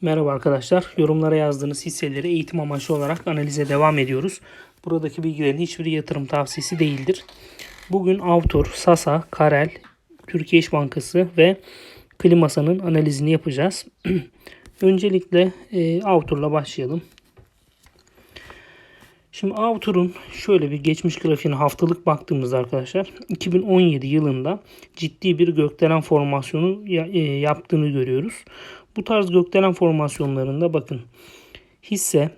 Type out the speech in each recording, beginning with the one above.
Merhaba arkadaşlar. Yorumlara yazdığınız hisseleri eğitim amaçlı olarak analize devam ediyoruz. Buradaki bilgilerin hiçbiri yatırım tavsiyesi değildir. Bugün Avtor, Sasa, Karel, Türkiye İş Bankası ve Klimasa'nın analizini yapacağız. Öncelikle e, Avtor'la başlayalım. Şimdi Avtor'un şöyle bir geçmiş grafiğine haftalık baktığımızda arkadaşlar 2017 yılında ciddi bir gökdelen formasyonu e, yaptığını görüyoruz. Bu tarz gökdelen formasyonlarında bakın hisse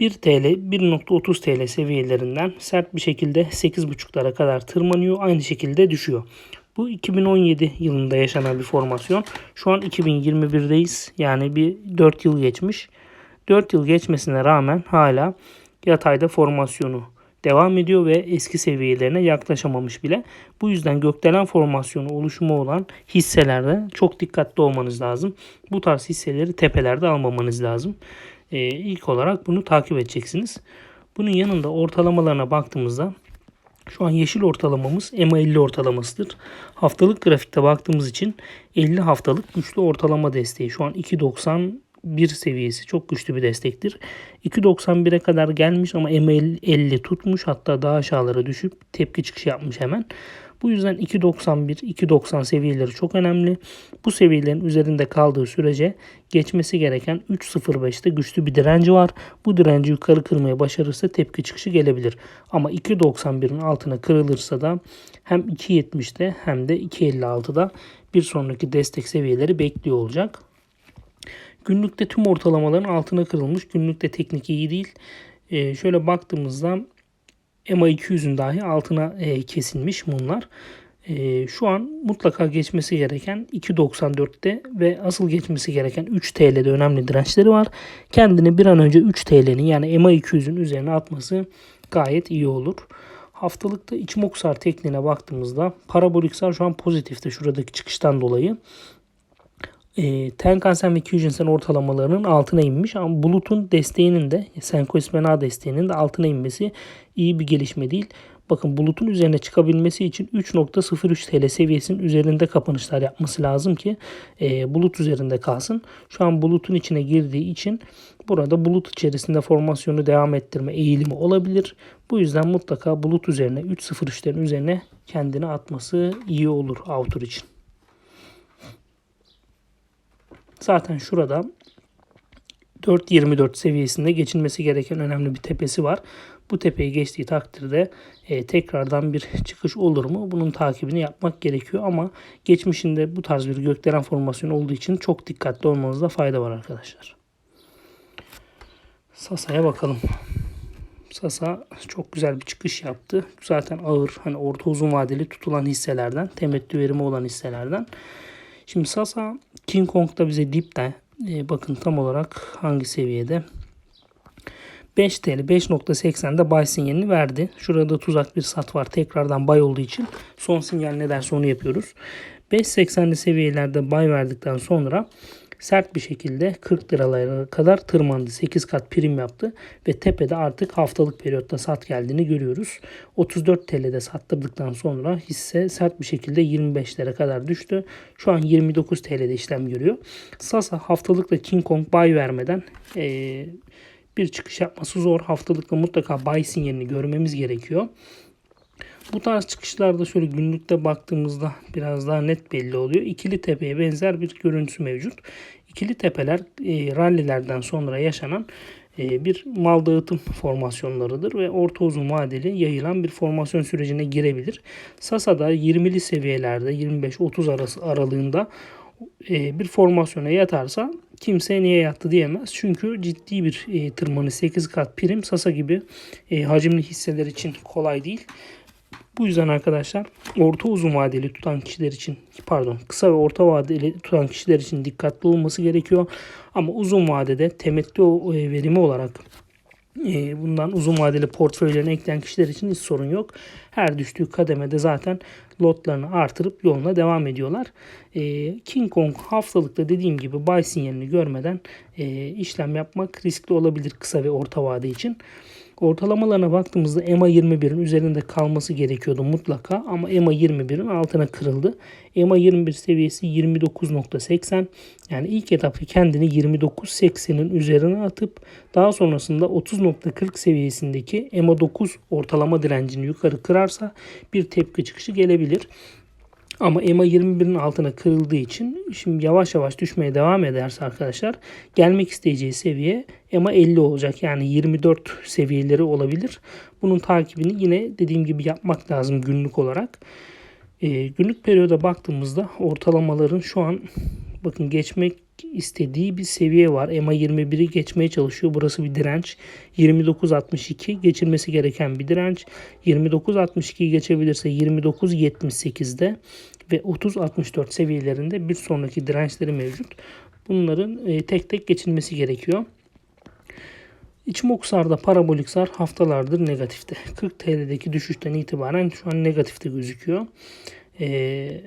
1 TL 1.30 TL seviyelerinden sert bir şekilde 8.5'lara kadar tırmanıyor. Aynı şekilde düşüyor. Bu 2017 yılında yaşanan bir formasyon. Şu an 2021'deyiz. Yani bir 4 yıl geçmiş. 4 yıl geçmesine rağmen hala yatayda formasyonu devam ediyor ve eski seviyelerine yaklaşamamış bile. Bu yüzden gökdelen formasyonu oluşumu olan hisselerde çok dikkatli olmanız lazım. Bu tarz hisseleri tepelerde almamanız lazım. Ee, ilk olarak bunu takip edeceksiniz. Bunun yanında ortalamalarına baktığımızda şu an yeşil ortalamamız EMA 50 ortalamasıdır. Haftalık grafikte baktığımız için 50 haftalık güçlü ortalama desteği. Şu an 2.91 seviyesi çok güçlü bir destektir. 2.91'e kadar gelmiş ama EMA 50 tutmuş hatta daha aşağılara düşüp tepki çıkışı yapmış hemen. Bu yüzden 2.91, 2.90 seviyeleri çok önemli. Bu seviyelerin üzerinde kaldığı sürece geçmesi gereken 3.05'te güçlü bir direnci var. Bu direnci yukarı kırmaya başarırsa tepki çıkışı gelebilir. Ama 2.91'in altına kırılırsa da hem 2.70'te hem de 2.56'da bir sonraki destek seviyeleri bekliyor olacak. Günlükte tüm ortalamaların altına kırılmış. Günlükte teknik iyi değil. Ee, şöyle baktığımızda EMA 200'ün dahi altına e, kesilmiş mumlar. E, şu an mutlaka geçmesi gereken 2.94'te ve asıl geçmesi gereken 3 TL'de önemli dirençleri var. Kendini bir an önce 3 TL'nin yani EMA 200'ün üzerine atması gayet iyi olur. Haftalıkta İçmoksar tekniğine baktığımızda paraboliksar şu an pozitifte şuradaki çıkıştan dolayı. E, Tenkan-sen ve Kyujin-sen ortalamalarının altına inmiş ama Bulut'un desteğinin de Senko İsmena desteğinin de altına inmesi iyi bir gelişme değil. Bakın Bulut'un üzerine çıkabilmesi için 3.03 TL seviyesinin üzerinde kapanışlar yapması lazım ki e, Bulut üzerinde kalsın. Şu an Bulut'un içine girdiği için burada Bulut içerisinde formasyonu devam ettirme eğilimi olabilir. Bu yüzden mutlaka Bulut üzerine 3.03'lerin üzerine kendini atması iyi olur Autor için. Zaten şurada 4.24 seviyesinde geçilmesi gereken önemli bir tepesi var. Bu tepeyi geçtiği takdirde e, tekrardan bir çıkış olur mu? Bunun takibini yapmak gerekiyor ama geçmişinde bu tarz bir gökdelen formasyonu olduğu için çok dikkatli olmanızda fayda var arkadaşlar. Sasa'ya bakalım. Sasa çok güzel bir çıkış yaptı. Zaten ağır hani orta uzun vadeli tutulan hisselerden, temettü verimi olan hisselerden. Şimdi Sasa King Kong'da bize dipte e, bakın tam olarak hangi seviyede 5 TL 5.80'de buy sinyalini verdi. Şurada tuzak bir sat var. Tekrardan buy olduğu için son sinyal ne derse onu yapıyoruz. 5.80'li seviyelerde buy verdikten sonra sert bir şekilde 40 liralara kadar tırmandı. 8 kat prim yaptı ve tepede artık haftalık periyotta sat geldiğini görüyoruz. 34 TL'de sattırdıktan sonra hisse sert bir şekilde 25'lere kadar düştü. Şu an 29 TL'de işlem görüyor. Sasa haftalıkla King Kong buy vermeden ee, bir çıkış yapması zor. Haftalıkta mutlaka buy sinyalini görmemiz gerekiyor. Bu tarz çıkışlarda şöyle günlükte baktığımızda biraz daha net belli oluyor. İkili tepeye benzer bir görüntüsü mevcut. İkili tepeler e, rallilerden sonra yaşanan e, bir mal dağıtım formasyonlarıdır ve orta uzun vadeli yayılan bir formasyon sürecine girebilir. Sasa'da 20'li seviyelerde 25-30 arası aralığında e, bir formasyona yatarsa kimse niye yattı diyemez. Çünkü ciddi bir e, tırmanış 8 kat prim Sasa gibi e, hacimli hisseler için kolay değil. Bu yüzden arkadaşlar orta uzun vadeli tutan kişiler için pardon kısa ve orta vadeli tutan kişiler için dikkatli olması gerekiyor. Ama uzun vadede temettü verimi olarak e, bundan uzun vadeli portföylerine ekleyen kişiler için hiç sorun yok. Her düştüğü kademede zaten lotlarını artırıp yoluna devam ediyorlar. E, King Kong haftalıkta dediğim gibi buy sinyalini görmeden e, işlem yapmak riskli olabilir kısa ve orta vade için. Ortalamalarına baktığımızda EMA 21'in üzerinde kalması gerekiyordu mutlaka ama EMA 21'in altına kırıldı. EMA 21 seviyesi 29.80 yani ilk etapta kendini 29.80'in üzerine atıp daha sonrasında 30.40 seviyesindeki EMA 9 ortalama direncini yukarı kırarsa bir tepki çıkışı gelebilir. Ama EMA 21'in altına kırıldığı için şimdi yavaş yavaş düşmeye devam ederse arkadaşlar gelmek isteyeceği seviye EMA 50 olacak. Yani 24 seviyeleri olabilir. Bunun takibini yine dediğim gibi yapmak lazım günlük olarak. E, günlük periyoda baktığımızda ortalamaların şu an bakın geçmek istediği bir seviye var. EMA 21'i geçmeye çalışıyor. Burası bir direnç. 29.62 geçilmesi gereken bir direnç. 29.62'yi geçebilirse 29.78'de ve 30.64 seviyelerinde bir sonraki dirençleri mevcut. Bunların e, tek tek geçilmesi gerekiyor. İçimoksar'da parabolik sar haftalardır negatifte. 40 TL'deki düşüşten itibaren şu an negatifte gözüküyor. Ee,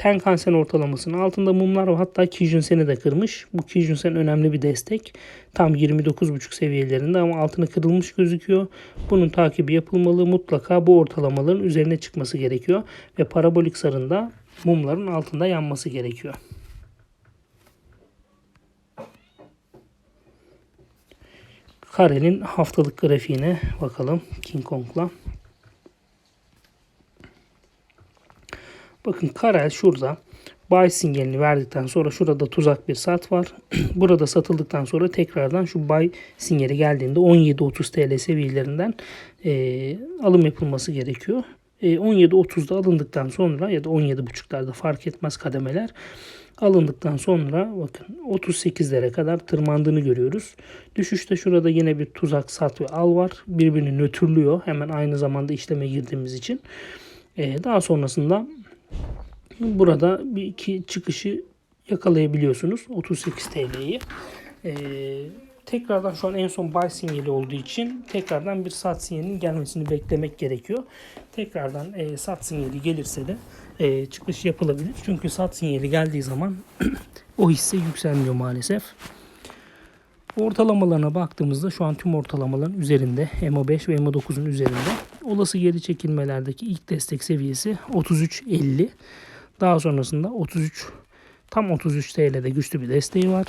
Tenkan-Sen ortalamasının altında mumlar var. Hatta Kijun-Sen'i de kırmış. Bu Kijun-Sen önemli bir destek. Tam 29.5 seviyelerinde ama altına kırılmış gözüküyor. Bunun takibi yapılmalı. Mutlaka bu ortalamaların üzerine çıkması gerekiyor. Ve parabolik sarında mumların altında yanması gerekiyor. Karenin haftalık grafiğine bakalım King Kong'la. Bakın Karel şurada buy sinyalini verdikten sonra şurada tuzak bir sat var. Burada satıldıktan sonra tekrardan şu buy sinyali geldiğinde 17.30 TL seviyelerinden e, alım yapılması gerekiyor. E, 17.30'da alındıktan sonra ya da 17.5'larda fark etmez kademeler alındıktan sonra bakın 38'lere kadar tırmandığını görüyoruz. Düşüşte şurada yine bir tuzak sat ve al var. Birbirini nötrlüyor. Hemen aynı zamanda işleme girdiğimiz için. Ee, daha sonrasında burada bir iki çıkışı yakalayabiliyorsunuz. 38 TL'yi. Ee, tekrardan şu an en son buy sinyali olduğu için tekrardan bir sat sinyalinin gelmesini beklemek gerekiyor. Tekrardan e, sat sinyali gelirse de e, çıkış yapılabilir. Çünkü sat sinyali geldiği zaman o hisse yükselmiyor maalesef. Ortalamalarına baktığımızda şu an tüm ortalamaların üzerinde MO5 ve MO9'un üzerinde. Olası geri çekilmelerdeki ilk destek seviyesi 33.50. Daha sonrasında 33 tam 33 TL'de güçlü bir desteği var.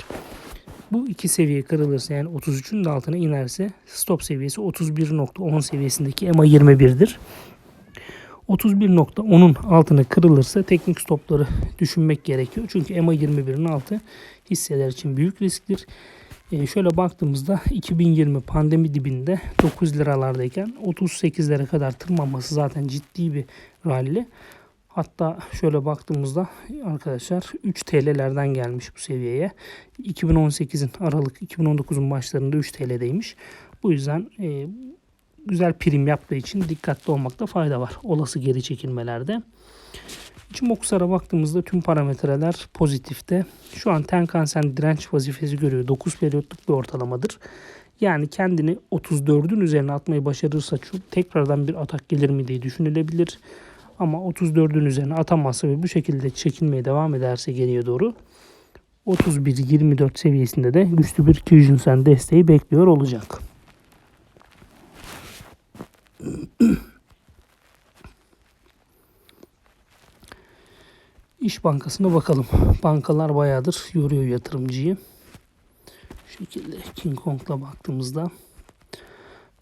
Bu iki seviye kırılırsa yani 33'ün de altına inerse stop seviyesi 31.10 seviyesindeki EMA 21'dir. 31.10'un altına kırılırsa teknik stopları düşünmek gerekiyor. Çünkü EMA 21'in altı hisseler için büyük risktir. Ee, şöyle baktığımızda 2020 pandemi dibinde 9 liralardayken 38'lere kadar tırmanması zaten ciddi bir rally. Hatta şöyle baktığımızda arkadaşlar 3 TL'lerden gelmiş bu seviyeye. 2018'in Aralık 2019'un başlarında 3 TL'deymiş. Bu yüzden e, güzel prim yaptığı için dikkatli olmakta fayda var. Olası geri çekilmelerde. Çimokusar'a baktığımızda tüm parametreler pozitifte. Şu an Tenkan-Sen direnç vazifesi görüyor. 9 periyotluk bir ortalamadır. Yani kendini 34'ün üzerine atmayı başarırsa şu tekrardan bir atak gelir mi diye düşünülebilir. Ama 34'ün üzerine atamazsa ve bu şekilde çekilmeye devam ederse geriye doğru 31-24 seviyesinde de güçlü bir Kyujin desteği bekliyor olacak. İş Bankası'na bakalım. Bankalar bayağıdır yoruyor yatırımcıyı. Şu şekilde King Kong'la baktığımızda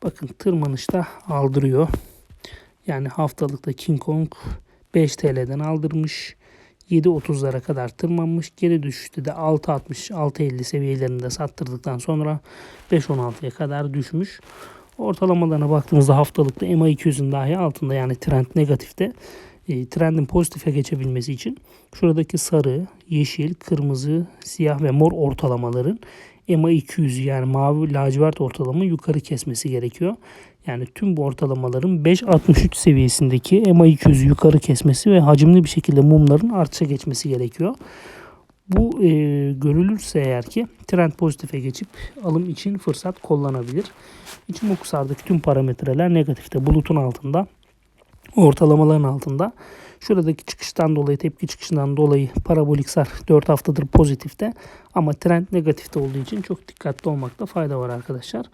bakın tırmanışta aldırıyor. Yani haftalıkta King Kong 5 TL'den aldırmış. 7.30'lara kadar tırmanmış. Geri düşüşte de 6.60 6.50 seviyelerinde sattırdıktan sonra 5.16'ya kadar düşmüş. Ortalamalarına baktığımızda haftalıkta MA200'ün dahi altında yani trend negatifte. E, trendin pozitife geçebilmesi için şuradaki sarı, yeşil, kırmızı, siyah ve mor ortalamaların MA200 yani mavi lacivert ortalama yukarı kesmesi gerekiyor. Yani tüm bu ortalamaların 5.63 seviyesindeki MA200'ü yukarı kesmesi ve hacimli bir şekilde mumların artışa geçmesi gerekiyor. Bu e, görülürse eğer ki trend pozitife geçip alım için fırsat kullanabilir. İçimokusardaki tüm parametreler negatifte bulutun altında ortalamaların altında. Şuradaki çıkıştan dolayı tepki çıkışından dolayı parabolik sar 4 haftadır pozitifte ama trend negatifte olduğu için çok dikkatli olmakta fayda var arkadaşlar.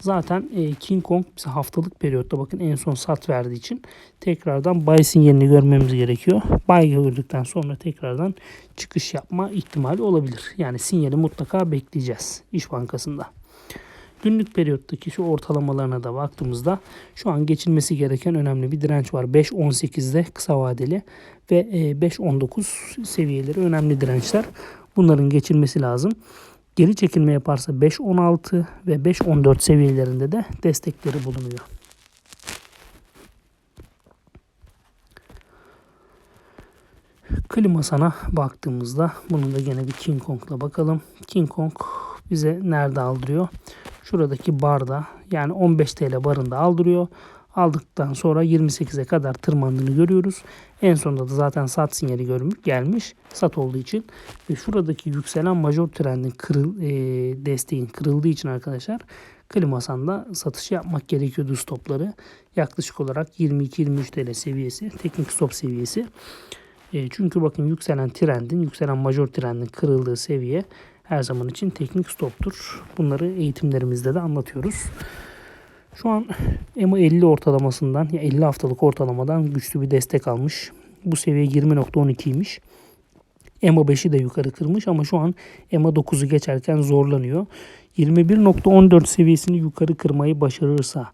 Zaten e, King Kong bize haftalık periyotta bakın en son sat verdiği için tekrardan buy sinyalini görmemiz gerekiyor. Buy gördükten sonra tekrardan çıkış yapma ihtimali olabilir. Yani sinyali mutlaka bekleyeceğiz İş Bankası'nda. Günlük periyottaki şu ortalamalarına da baktığımızda şu an geçilmesi gereken önemli bir direnç var. 5.18'de kısa vadeli ve 5.19 seviyeleri önemli dirençler. Bunların geçilmesi lazım. Geri çekilme yaparsa 5.16 ve 5.14 seviyelerinde de destekleri bulunuyor. Klima sana baktığımızda bunun da gene bir King Kong'la bakalım. King Kong bize nerede aldırıyor? Şuradaki barda yani 15 TL barında aldırıyor. Aldıktan sonra 28'e kadar tırmandığını görüyoruz. En sonunda da zaten sat sinyali görmüş, gelmiş. Sat olduğu için. Ve şuradaki yükselen major trendin kırıl, e, desteğin kırıldığı için arkadaşlar Klimasan'da satış yapmak gerekiyordu stopları. Yaklaşık olarak 22-23 TL seviyesi. Teknik stop seviyesi. E, çünkü bakın yükselen trendin, yükselen major trendin kırıldığı seviye her zaman için teknik stoptur. Bunları eğitimlerimizde de anlatıyoruz. Şu an EMA 50 ortalamasından ya 50 haftalık ortalamadan güçlü bir destek almış. Bu seviye 20.12'ymiş. EMA 5'i de yukarı kırmış ama şu an EMA 9'u geçerken zorlanıyor. 21.14 seviyesini yukarı kırmayı başarırsa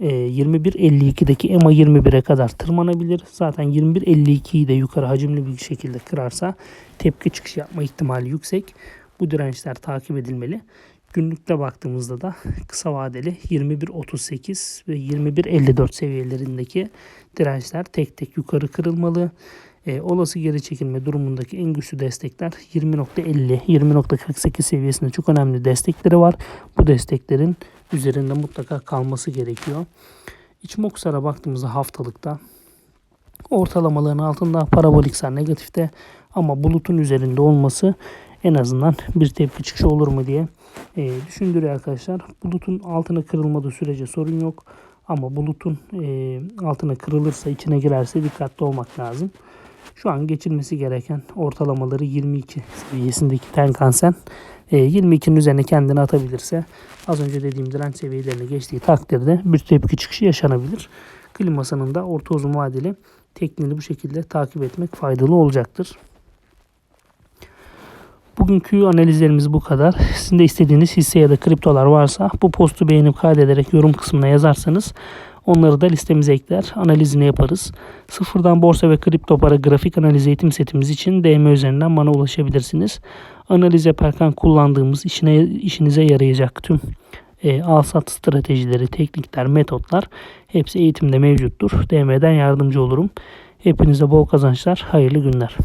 21.52'deki EMA 21'e kadar tırmanabilir. Zaten 21.52'yi de yukarı hacimli bir şekilde kırarsa tepki çıkış yapma ihtimali yüksek. Bu dirençler takip edilmeli. Günlükte baktığımızda da kısa vadeli 21.38 ve 21.54 seviyelerindeki dirençler tek tek yukarı kırılmalı. E, olası geri çekilme durumundaki en güçlü destekler 20.50, 20.48 seviyesinde çok önemli destekleri var. Bu desteklerin üzerinde mutlaka kalması gerekiyor. İçmoksar'a baktığımızda haftalıkta ortalamaların altında parabolik sar negatifte ama bulutun üzerinde olması en azından bir tepki çıkışı olur mu diye e, düşündürüyor arkadaşlar. Bulutun altına kırılmadığı sürece sorun yok. Ama bulutun e, altına kırılırsa içine girerse dikkatli olmak lazım. Şu an geçilmesi gereken ortalamaları 22 seviyesindeki Tenkan-sen e, 22'nin üzerine kendini atabilirse az önce dediğim direnç seviyelerini geçtiği takdirde bir tepki çıkışı yaşanabilir. Klimasının da orta uzun vadeli tekniğini bu şekilde takip etmek faydalı olacaktır. Bugünkü analizlerimiz bu kadar. Sizin de istediğiniz hisse ya da kriptolar varsa bu postu beğenip kaydederek yorum kısmına yazarsanız onları da listemize ekler, analizini yaparız. Sıfırdan borsa ve kripto para grafik analiz eğitim setimiz için DM üzerinden bana ulaşabilirsiniz. Analiz yaparken kullandığımız işine, işinize yarayacak tüm e, al-sat stratejileri, teknikler, metotlar hepsi eğitimde mevcuttur. DM'den yardımcı olurum. Hepinize bol kazançlar, hayırlı günler.